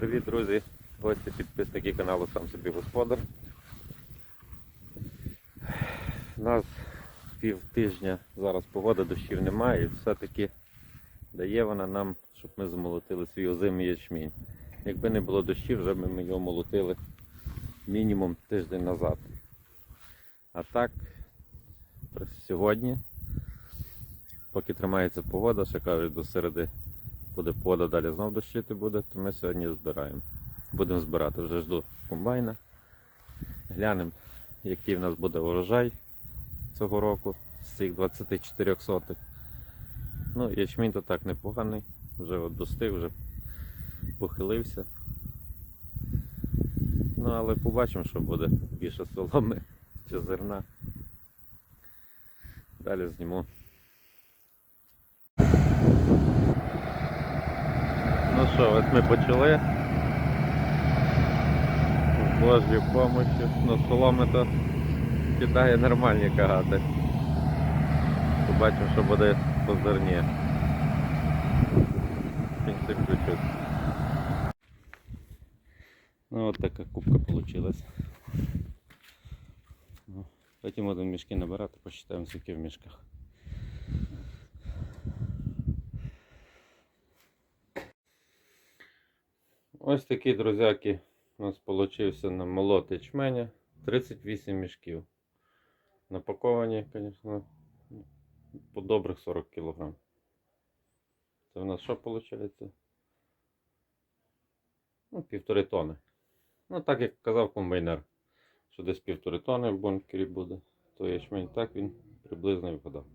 Привіт, друзі, гості, підписники каналу Сам собі господар. У нас пів тижня зараз погода дощів немає, і все-таки дає вона нам, щоб ми замолотили свій озимий ячмінь. Якби не було дощів, вже б ми його молотили мінімум тиждень назад. А так, сьогодні, поки тримається погода, ще кажуть, до середи буде погода, далі знов дощити буде, то ми сьогодні збираємо. Будемо збирати, вже жду комбайна. Глянемо, який в нас буде урожай цього року з цих 24 сотих. Ну, ячмінь то так непоганий, вже от достиг, вже похилився. Ну, але побачимо, що буде більше соломи чи зерна. Далі зніму. Ну що, ось ми почали. З Божою помощью. Ну, соломи то кидає нормальні кагати. Побачимо, що буде по зерні. Кінці включусь. Ну от така кубка вийшла. Ну, Потім будемо мішки набирати, посчитаємо, скільки в мішках. Ось такий, друзяки, у нас вийшов на молот ячменя 38 мішків. Напаковані, звісно, по добрих 40 кг. Це у нас що виходить? Ну, півтори тони. Ну, так як казав комбайнер, що десь півтори тони в бункері буде, то ячмень так він приблизно випадав.